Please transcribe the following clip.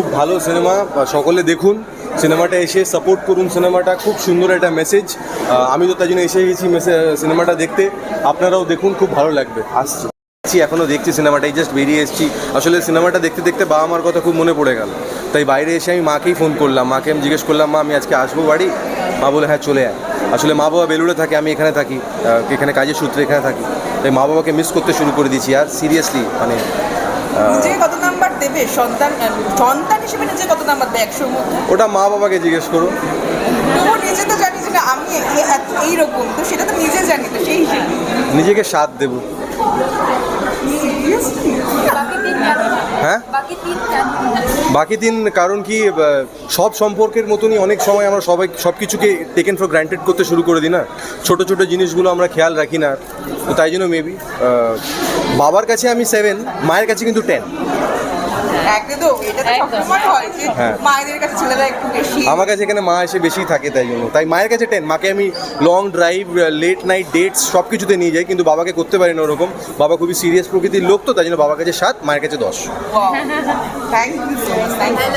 খুব ভালো সিনেমা সকলে দেখুন। সিনেমাটা এসে সাপোর্ট করুন সিনেমাটা। খুব সুন্দর একটা মেসেজ আমি তো তাই জন্য এসে গেছি সিনেমাটা দেখতে। আপনারাও দেখুন খুব ভালো লাগবে। আসছি। আসছি, এখনও দেখছি সিনেমাটাই জাস্ট বেরিয়ে এসেছি। আসলে সিনেমাটা দেখতে দেখতে বাবা মার কথা খুব মনে পড়ে গেল। তাই বাইরে এসে আমি মাকেই ফোন করলাম। মাকে আমি জিজ্ঞেস করলাম মা আমি আজকে আসব বাড়ি? মা বলে হ্যাঁ চলে আয়। আসলে মা বাবা বেলুড়ে থাকে আমি এখানে থাকি। এখানে কাজের সূত্রে এখানে থাকি। তাই মা বাবাকে মিস করতে শুরু করে দিয়েছি। আর সিরিয়াসলি মানে দেবে সন্তান সন্তান হিসেবে নিজে কত নাম্বার দেয় একশোর মধ্যে? ওটা মা বাবাকে জিজ্ঞেস করো। তবুও নিজে তো জানি যে না, আমি এইরকম তো সেটা তো নিজে জানি তো সেই হিসেবে। নিজেকে সাথ দেবো। বাকি তিন হ্যাঁ? বাকি তিন দিন কারণ কি সব সম্পর্কের মতনই অনেক সময় আমরা সবাই সব কিছুকে টেকেন ফর গ্রান্টেড করতে শুরু করে দিই না। ছোট ছোট জিনিসগুলো আমরা খেয়াল রাখি না। তো তাই জন্য মেবি বাবার কাছে আমি সেভেন মায়ের কাছে কিন্তু টেন একদম এটা তো সবসময় হয় যে হ্যাঁ। মায়েদের কাছে ছেলেরা একটু বেশি আমার কাছে এখানে মা এসে বেশি থাকে তাই জন্য। তাই মায়ের কাছে টেন মাকে আমি long drive late night dates সব কিছুতে নিয়ে যাই কিন্তু বাবাকে করতে পারি না ওরকম। বাবা খুবই সিরিয়াস প্রকৃতির লোক তো তাই জন্য বাবার কাছে সাত মায়ের কাছে দশ। Thank you so much thank you